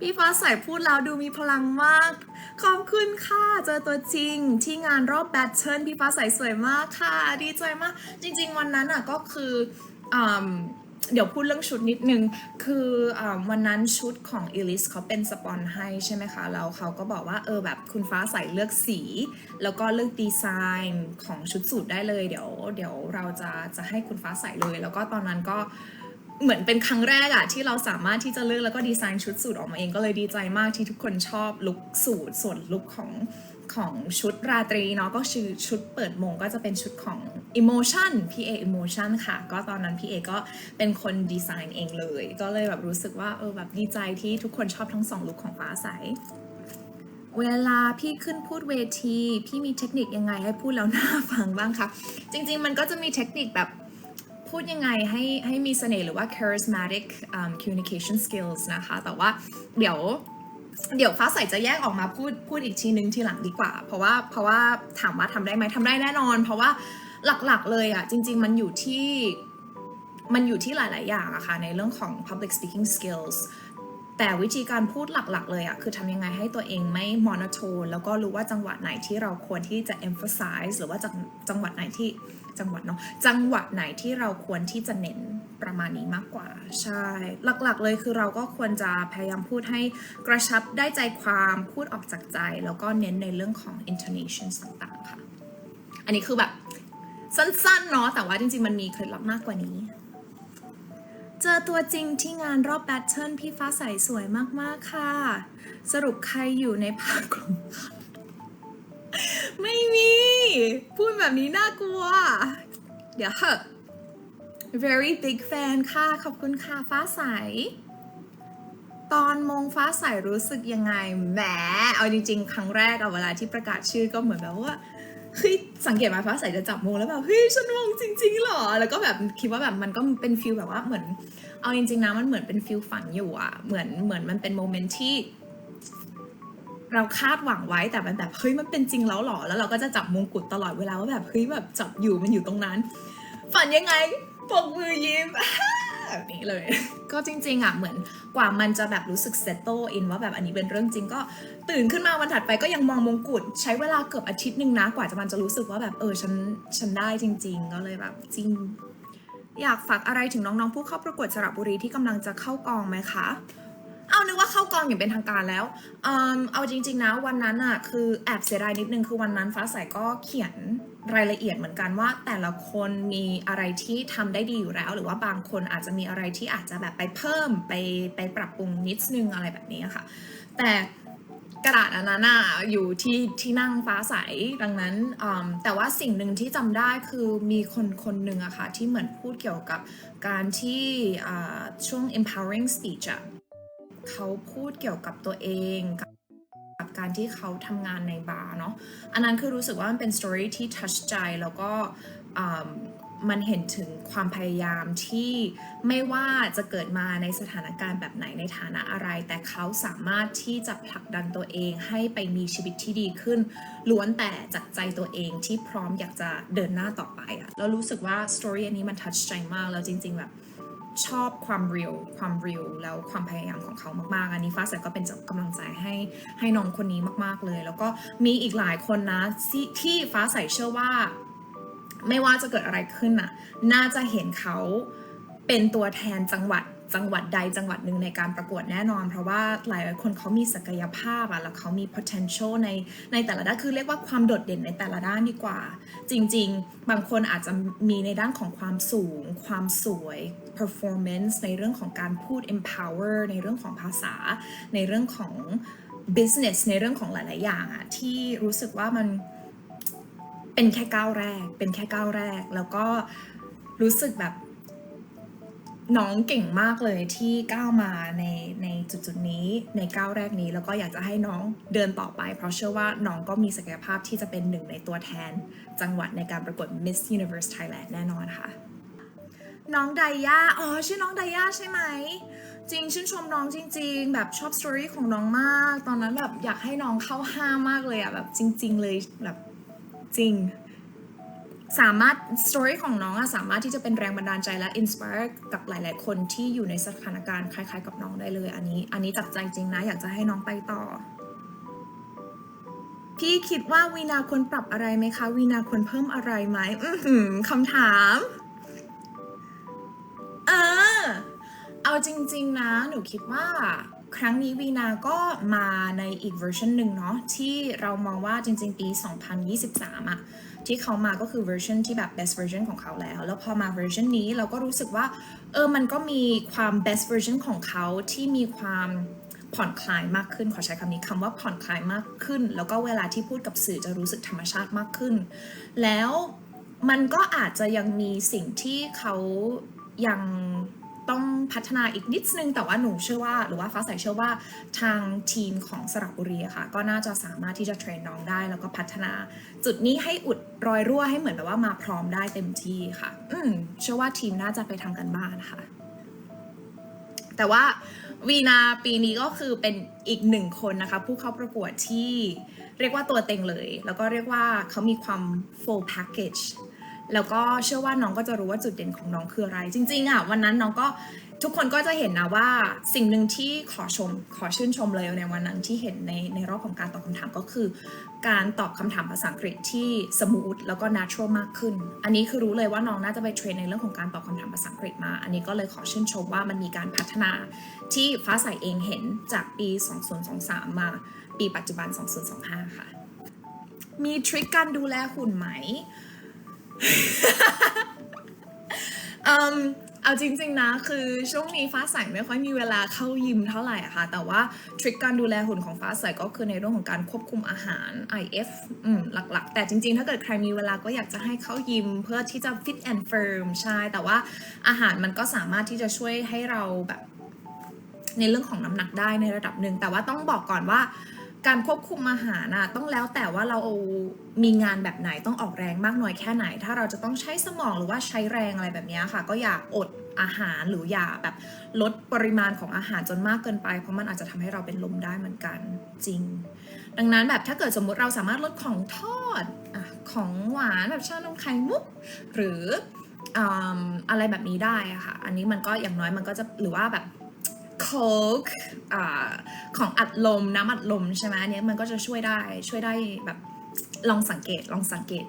พี่ฟ้าใสพูดแล้วดูมีพลังมาก ขอบคุณค่ะ เจอตัวจริงที่งานรอบแบทเทิลพี่ฟ้าใสสวยมากค่ะ ดีใจมาก จริง ๆ วันนั้นอะก็คืออเดี๋ยวพูดเรื่องชุดนิดนึง คืออวันนั้นชุดของเอลิสเขาเป็นสปอนให้ใช่ไหมคะ แล้วเขาก็บอกว่าเออแบบคุณฟ้าใสเลือกสี แล้วก็เลือกดีไซน์ของชุดสูทได้เลย เดี๋ยว เดี๋ยวเราจะจะให้คุณฟ้าใสเลย แล้วก็ตอนนั้นก็ เหมือนเป็นครั้งแรกอะที่เราสามารถที่จะเลือกแล้วก็ดีไซน์ชุดสูทออกมาเองก็เลยดีใจมากที่ทุกคนชอบลุคสูทส่วนลุคของของชุดราตรีเนาะก็คือชุดเปิดมงก็จะเป็นชุดของ emotion พี่เอ emotion ค่ะ ก็ตอนนั้นพี่เอก็เป็นคนดีไซน์เองเลย ก็เลยแบบรู้สึกว่าเออแบบดีใจที่ทุกคนชอบทั้งสองลุคของฟ้าใส เวลาพี่ขึ้นพูดเวที พี่มีเทคนิคยังไงให้พูดแล้วน่าฟังบ้างคะจริง ๆ มันก็จะมีเทคนิคแบบ พูดยังไงให้ให้มีเสน่ห์หรือว่า charismatic um, communication skills นะคะ แต่ว่าเดี๋ยวเดี๋ยวฟ้าใสจะแยกออกมาพูดพูดอีกทีนึงทีหลังดีกว่า เพราะว่าเพราะว่าถามว่าทำได้ไหมทำได้แน่นอน เพราะว่าหลักๆเลยอะจริง ๆ มันอยู่ที่มันอยู่ที่หลาย ๆ อย่างอะค่ะในเรื่องของ public speaking skills แต่วิธีการพูดหลัก ๆ เลยอะคือทำยังไงให้ตัวเองไม่ monotone แล้วก็รู้ว่าจังหวะไหนที่เราควรที่จะ emphasize หรือว่าจังจังหวัดไหนที่ จังหวัดเนาะจังหวะไหนที่เราควรที่จะเน้นประมาณนี้มากกว่า ใช่ หลักๆเลยคือเราก็ควรจะพยายามพูดให้กระชับได้ใจความพูดออกจากใจ แล้วก็เน้นในเรื่องของ intonation ต่างๆค่ะ อันนี้คือแบบ สั้นๆเนาะแต่ว่าจริงๆ มันมีเคล็ดลับมากกว่านี้ เจอตัวจริงที่งานรอบแบทเทิลพี่ฟ้าใสสวยมากๆค่ะ สรุปใครอยู่ในภาคกลุ่ม ไม่มี พูดแบบนี้น่ากลัว เดี๋ยวเหอะ very big fan ค่ะ ขอบคุณค่ะ ฟ้าใส ตอนมงฟ้าใสรู้สึกยังไง แหม เอาจริง ๆ ครั้งแรกเอะเวลาที่ประกาศชื่อก็เหมือนแบบว่าเฮ้ยสังเกตมาฟ้าใสจะจับมงแล้วแบบเฮ้ยฉันมงจริงๆหรอ แล้วก็แบบคิดว่าแบบมันก็เป็นฟิลแบบว่าเหมือน เอาจริงๆนะมันเหมือนเป็นฟิลฝันอยู่อะเหมือนเหมือนมันเป็นโมเมนต์ที่ เราคาดหวังไว้แต่มันแบบเฮ้ยมันเป็นจริงแล้วหรอ แล้วเราก็จะจับมงกุฎตลอดเวลาว่าแบบเฮ้ยแบบจับอยู่มันอยู่ตรงนั้น ฝันยังไงปกมือยิ้มแบบนี้เลย ก็จริงๆอะเหมือนกว่ามันจะแบบรู้สึกเซตโตอินว่าแบบอันนี้เป็นเรื่องจริงก็ตื่นขึ้นมาวันถัดไปก็ยังมองมงกุฎใช้เวลาเกือบอาทิตย์หนึ่งนะกว่าจะมันจะรู้สึกว่าแบบเออฉันฉันได้จริง ๆ ก็เลยแบบจริง อยากฝากอะไรถึงน้องๆผู้เข้าประกวดสระบุรีที่กำลังจะเข้ากองไหมคะ เอานึกว่าเข้ากองอย่างเป็นทางการแล้วเอิ่มเอาจริง ๆ นะวันนั้นอะคือแอบเสียดายนิดนึงคือวันนั้นฟ้าใสก็เขียนรายละเอียดเหมือนกันว่า แต่ละคนมีอะไรที่ทำได้ดีอยู่แล้ว หรือว่าบางคนอาจจะมีอะไรที่อาจจะแบบไปเพิ่มไปไปปรับปรุงนิดนึงอะไรแบบนี้ค่ะ แต่กระดาษอันนั้นอะอยู่ที่ที่นั่งฟ้าใสดังนั้นแต่ว่าสิ่งหนึ่งที่จำได้คือมีคนคนหนึ่งอะค่ะที่เหมือนพูดเกี่ยวกับการที่ช่วง empowering speech อะ เขาพูดเกี่ยวกับตัวเองกับการที่เขาทำงานในบาร์เนาะอันนั้นคือรู้สึกว่ามันเป็นสตอรี่ที่ทัชใจแล้วก็มันเห็นถึงความพยายามที่ไม่ว่าจะเกิดมาในสถานการณ์แบบไหนในฐานะอะไร แต่เขาสามารถที่จะผลักดันตัวเองให้ไปมีชีวิตที่ดีขึ้น ล้วนแต่จากใจตัวเองที่พร้อมอยากจะเดินหน้าต่อไปอะแล้วรู้สึกว่าสตอรี่อันนี้มันทัชใจมากแล้วจริง ๆ แบบ ชอบความเรียลความเรียลแล้วความพยายามของเขามากๆ อันนี้ฟ้าใสก็เป็นกำลังใจให้ให้น้องคนนี้มากๆเลย แล้วก็มีอีกหลายคนนะที่ที่ฟ้าใสเชื่อว่า ไม่ว่าจะเกิดอะไรขึ้นน่ะ น่าจะเห็นเขาเป็นตัวแทนจังหวัด จังหวัดใดจังหวัดหนึ่งในการประกวดแน่นอน เพราะว่าหลายคนเขามีศักยภาพอะแล้วเขามี potential ในในแต่ละด้านคือเรียกว่าความโดดเด่นในแต่ละด้านดีกว่า จริง ๆ บางคนอาจจะมีในด้านของความสูง ความสวย performance ในเรื่องของการพูด empower ในเรื่องของภาษา ในเรื่องของ business ในเรื่องของหลาย ๆ อย่างอะที่รู้สึกว่ามันเป็นแค่ก้าวแรก เป็นแค่ก้าวแรก แล้วก็รู้สึกแบบ น้องเก่งมากเลยที่ก้าวมาในในจุดๆนี้ในก้าวแรกนี้ แล้วก็อยากจะให้น้องเดินต่อไป เพราะเชื่อว่าน้องก็มีศักยภาพที่จะเป็นหนึ่งในตัวแทน จังหวัดในการประกวด Miss Universe Thailand แน่นอนค่ะ น้องไดย่าอ๋อชื่อน้องไดย่าใช่ไหม จริงชื่นชมน้องจริง ๆ แบบชอบสตอรี่ของน้องมาก ตอนนั้นแบบอยากให้น้องเข้าห้ามากเลยอะแบบจริง ๆ เลยแบบจริง สามารถสตอรี่ของน้องอะสามารถที่จะเป็นแรงบันดาลใจและอินสปายกับหลาย ๆ คนที่อยู่ในสถานการณ์คล้าย ๆ กับน้องได้เลย อันนี้ อันนี้จากใจจริงนะ อยากจะให้น้องไปต่อ พี่คิดว่าวีนาควรปรับอะไรไหมคะวีนาควรเพิ่มอะไรไหมอืคำถาม เอาจริง ๆ นะ หนูคิดว่าครั้งนี้วีนาก็มาในอีกเวอร์ชันหนึ่งเนาะที่เรามองว่าจริง ๆ ปี 2023อะที่เขามาก็คือเวอร์ชันที่แบบ best version ของเขาแล้ว แล้วพอมาเวอร์ชันนี้เราก็รู้สึกว่า เออ มันก็มีความ best version ของเขาที่มีความผ่อนคลายมากขึ้น ขอใช้คำนี้คำว่าผ่อนคลายมากขึ้น แล้วก็เวลาที่พูดกับสื่อจะรู้สึกธรรมชาติมากขึ้น แล้วมันก็อาจจะยังมีสิ่งที่เขายัง ต้องพัฒนาอีกนิดนึง แต่ว่าหนูเชื่อว่า หรือว่าฟ้าใสเชื่อว่าทางทีมของสระบุรีค่ะ ก็น่าจะสามารถที่จะเทรนน้องได้ แล้วก็พัฒนาจุดนี้ให้อุดรอยรั่วให้เหมือนแบบว่ามาพร้อมได้เต็มที่ค่ะ อืมเชื่อว่าทีมน่าจะไปทำกันบ้านค่ะ แต่ว่าวีนาปีนี้ก็คือเป็นอีกหนึ่งคนนะคะ ผู้เข้าประกวดที่เรียกว่าตัวเต็งเลย แล้วก็เรียกว่าเขามีความ full package แล้วก็เชื่อว่าน้องก็จะรู้ว่าจุดเด่นของน้องคืออะไร จริง ๆอะวันนั้นน้องก็ทุกคนก็จะเห็นนะว่าสิ่งหนึ่งที่ขอชมขอชื่นชมเลยในวันนั้นที่เห็นในในรอบของการตอบคำถามก็คือ การตอบคำถามภาษาอังกฤษที่สมูทแล้วก็ natural มากขึ้น อันนี้คือรู้เลยว่าน้องน่าจะไปเทรนในเรื่องของการตอบคำถามภาษาอังกฤษมา อันนี้ก็เลยขอชื่นชมว่ามันมีการพัฒนาที่ฟ้าใสเองเห็นจากปี 2023 มา ปีปัจจุบัน 2025 ค่ะ มีทริคการดูแลหุ่นไหม อืมเอาจริงๆนะ คือช่วงนี้ฟ้าใสไม่ค่อยมีเวลาเข้ายิมเท่าไหร่อะค่ะ แต่ว่าทริคการดูแลหุ่นของฟ้าใสก็คือในเรื่องของการควบคุมอาหาร IF อืมหลักๆ แต่จริงๆ ถ้าเกิดใครมีเวลาก็อยากจะให้เข้ายิม เพื่อที่จะ fit and firm ใช่ แต่ว่าอาหารมันก็สามารถที่จะช่วยให้เราแบบ ในเรื่องของน้ำหนักได้ในระดับหนึ่ง แต่ว่าต้องบอกก่อนว่า การควบคุมอาหารนะต้องแล้วแต่ว่าเรามีงานแบบไหนต้องออกแรงมากน้อยแค่ไหน ถ้าเราจะต้องใช้สมองหรือว่าใช้แรงอะไรแบบนี้ค่ะ ก็อย่าอดอาหารหรืออย่าแบบลดปริมาณของอาหารจนมากเกินไป เพราะมันอาจจะทำให้เราเป็นลมได้เหมือนกันจริง ดังนั้นแบบถ้าเกิดสมมุติเราสามารถลดของทอดอของหวานแบบชานมไข่มุก หรือออะไรแบบนี้ได้ค่ะ อันนี้มันก็อย่างน้อยมันก็จะหรือว่าแบบ โค้กของอัดลมน้ำอัดลมใช่ไหมอันเนี้ยมันก็จะช่วยได้ช่วยได้แบบลองสังเกตลองสังเกต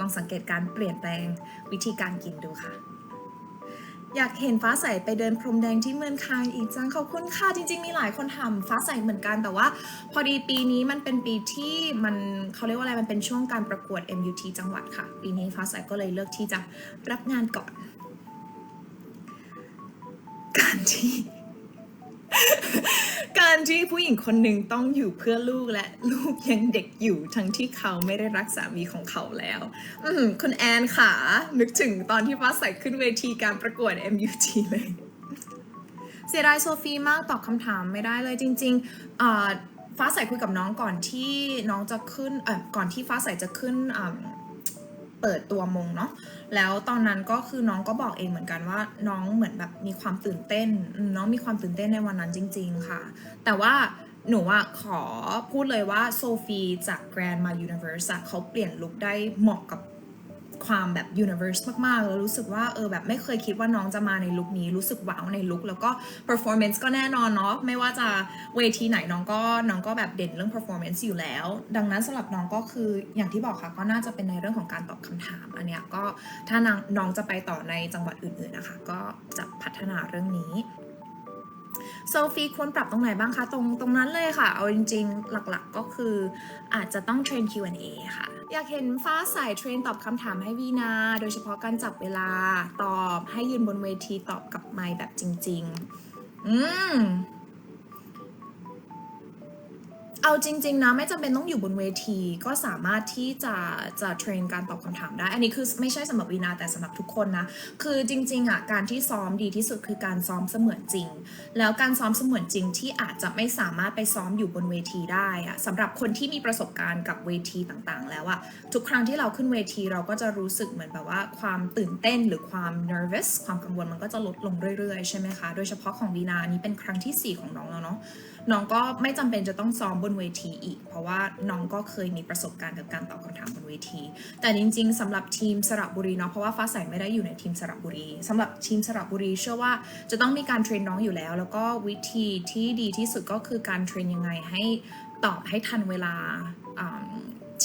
ลองสังเกตการเปลี่ยนแปลงวิธีการกินดูค่ะ อยากเห็นฟ้าใสไปเดินพรมแดงที่เมืองคานอีกจังขอบคุณค่ะจริง ๆ มีหลายคนทำฟ้าใสเหมือนกันแต่ว่า พอดีปีนี้มันเป็นปีที่มันเขาเรียกว่าอะไรมันเป็นช่วงการประกวด MUT จังหวัดค่ะ ปีนี้ฟ้าใสก็เลยเลือกที่จะรับงานก่อน การที่ผู้หญิงคนหนึ่งต้องอยู่เพื่อลูกและลูกยังเด็กอยู่ทั้งที่เขาไม่ได้รักสามีของเขาแล้ว อืมคุณแอนค่ะ นึกถึงตอนที่ฟ้าใสขึ้นเวทีการประกวด MUT เลย เสียดายโซฟีมากตอบคำถามไม่ได้เลยจริงๆอ่าฟ้าใสคุยกับน้องก่อนที่น้องจะขึ้นเอ่อก่อนที่ฟ้าใสจะขึ้นอ่า เปิดตัวมงเนาะแล้วตอนนั้นก็คือน้องก็บอกเองเหมือนกันว่า น้องเหมือนแบบมีความตื่นเต้น น้องมีความตื่นเต้นในวันนั้นจริง ๆค่ะ แต่ว่าหนูอะขอพูดเลยว่าโซฟีจากแกรนมา Universe อะเขาเปลี่ยนลุคได้เหมาะกับ ความแบบ Universe มากๆ แล้วรู้สึกว่าเออแบบไม่เคยคิดว่าน้องจะมาในลุคนี้ รู้สึกว้าวในลุคแล้วก็ performance ก็แน่นอนเนาะไม่ว่าจะเวทีไหนน้องก็น้องก็แบบเด่นเรื่อง performance อยู่แล้ว ดังนั้นสำหรับน้องก็คืออย่างที่บอกค่ะก็น่าจะเป็นในเรื่องของการตอบคำถามอันเนี้ยก็ถ้านางน้องจะไปต่อในจังหวัดอื่นๆนะคะก็จะพัฒนาเรื่องนี้ โซฟีควรปรับตรงไหนบ้างคะ ตรงตรงนั้นเลยค่ะ เอาจริงๆ หลักๆก็คือ อาจจะต้องเทรน Q&A ค่ะ อยากเห็นฟ้าใสเทรนตอบคำถามให้วีนา โดยเฉพาะการจับเวลาตอบให้ยืนบนเวทีตอบกับไมค์แบบจริง ๆ อืม เอาจริง ๆ นะ ไม่จำเป็นต้องอยู่บนเวที ก็สามารถที่จะจะเทรนการตอบคำถามได้ อันนี้คือไม่ใช่สำหรับวีนาแต่สำหรับทุกคนนะ คือจริงๆอะการที่ซ้อมดีที่สุดคือการซ้อมเสมือนจริง แล้วการซ้อมเสมือนจริงที่อาจจะไม่สามารถไปซ้อมอยู่บนเวทีได้อะสำหรับคนที่มีประสบการณ์กับเวทีต่างๆ แล้วอะทุกครั้งที่เราขึ้นเวทีเราก็จะรู้สึกเหมือนแบบว่าความตื่นเต้นหรือความ nervous ความกังวลมันก็จะลดลงเรื่อยๆ ใช่ไหมคะ โดยเฉพาะของวีนานนี้เป็นครั้งที่ 4 ของน้องแล้วเนาะ น้องก็ไม่จำเป็นจะต้องซ้อมบนเวทีอีก เพราะว่าน้องก็เคยมีประสบการณ์กับการตอบคำถามบนเวที แต่จริง ๆสำหรับทีมสระบุรีเนาะเพราะว่าฟ้าใสไม่ได้อยู่ในทีมสระบุรีสำหรับทีมสระบุรี เชื่อว่าจะต้องมีการเทรนน้องอยู่แล้ว แล้วก็วิธีที่ดีที่สุดก็คือการเทรนยังไงให้ตอบให้ทันเวลา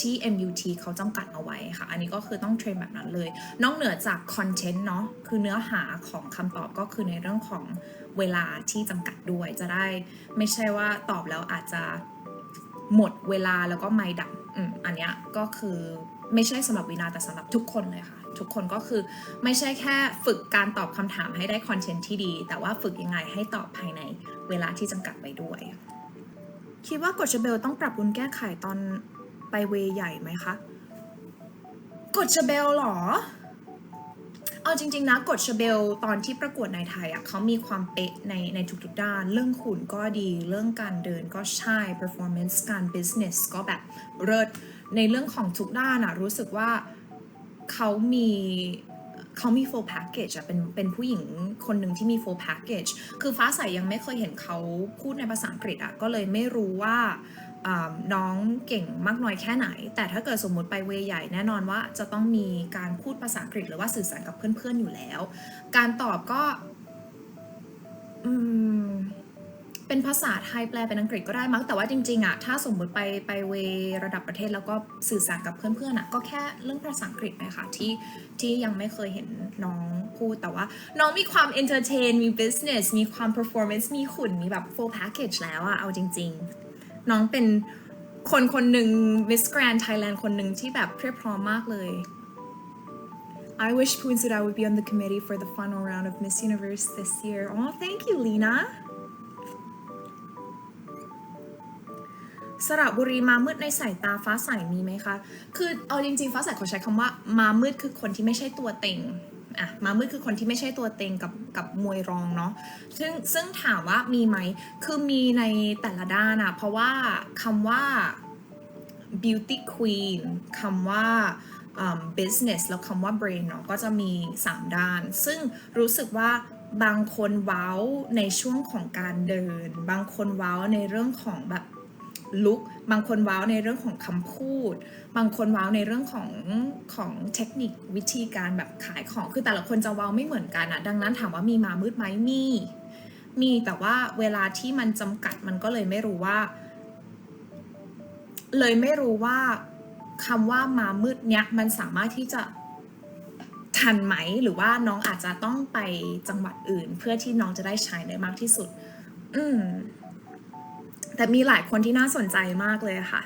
ที่ MUT เขาจำกัดเอาไว้ค่ะ อันนี้ก็คือต้องเทรนแบบนั้นเลย นอกเหนือจากคอนเทนต์เนาะ คือเนื้อหาของคำตอบก็คือในเรื่องของเวลาที่จำกัดด้วย จะได้ไม่ใช่ว่าตอบแล้วอาจจะหมดเวลาแล้วก็ไม่ดับอืมอันเนี้ยก็คือไม่ใช่สำหรับวินาแต่สำหรับทุกคนเลยค่ะ ทุกคนก็คือไม่ใช่แค่ฝึกการตอบคำถามให้ได้คอนเทนต์ที่ดี แต่ว่าฝึกยังไงให้ตอบภายในเวลาที่จำกัดไว้ด้วย คิดว่ากฎชเบลต้องปรับปรุงแก้ไขตอน ไปเวใหญ่ไหมคะกฎชเบลหรอ เอาจริง ๆ นะกฎชเบลตอนที่ประกวดในไทยอะเขามีความเป๊ะในในทุกๆด้าน เรื่องหุ่นก็ดี เรื่องการเดินก็ใช่ performance การ business ก็แบบเลิศในเรื่องของทุกด้านอะรู้สึกว่าเขามีเขามี full package อะเป็น เป็นผู้หญิงคนหนึ่งที่มี full package คือฟ้าใสยังไม่เคยเห็นเขาพูดในภาษาอังกฤษอะก็เลยไม่รู้ว่า น้องเก่งมากน้อยแค่ไหน แต่ถ้าเกิดสมมุติไปเวใหญ่แน่นอนว่าจะต้องมีการพูดภาษาอังกฤษหรือว่าสื่อสารกับเพื่อนๆอยู่แล้ว การตอบก็เป็นภาษาไทยแปลเป็นอังกฤษก็ได้มั้งแต่ว่าจริงๆอะถ้าสมมติไปไปเวระดับประเทศแล้วก็สื่อสารกับเพื่อนๆอะก็แค่เรื่องภาษาอังกฤษนะคะที่ที่ยังไม่เคยเห็นน้องพูดแต่ว่า น้องมีความ entertain มี business มีความ performance มีขุนมีแบบ full package แล้วอะเอาจริง ๆ น้องเป็นคนคนหนึ่ง Miss Grand Thailand คนหนึ่งที่แบบเพียบพร้อมมากเลย I wish Poonsuda would be on the committee for the final round of Miss Universe this year. Oh, thank you, Lena. สระบุรีมามืดในสายตาฟ้าใสมีไหมคะ คือเอาจริงๆ ฟ้าใสขอใช้คำว่ามามืดคือคนที่ไม่ใช่ตัวเต็ง อะมามืดคือคนที่ไม่ใช่ตัวเต็งกับกับมวยรองเนาะซึ่งซึ่งถามว่ามีไหมคือมีในแต่ละด้านอะเพราะว่าคำว่า beauty queen คำว่า business แล้วคำว่า brain เนาะก็จะมี 3 ด้าน ซึ่งรู้สึกว่าบางคนว้าวในช่วงของการเดิน บางคนว้าวในเรื่องของแบบ ลุคบางคนว้าวในเรื่องของคำพูด บางคนว้าวในเรื่องของของเทคนิควิธีการแบบขายของคือแต่ละคนจะว้าวไม่เหมือนกันอะดังนั้นถามว่ามีมามืดไหมมีมีแต่ว่าเวลาที่มันจำกัดมันก็เลยไม่รู้ว่า เลยไม่รู้ว่าคำว่ามามืดเนี้ยมันสามารถที่จะทันไหมหรือว่าน้องอาจจะต้องไปจังหวัดอื่น เพื่อที่น้องจะได้ใช้ได้มากที่สุด อืม แต่มีหลายคนที่น่าสนใจมากเลยค่ะ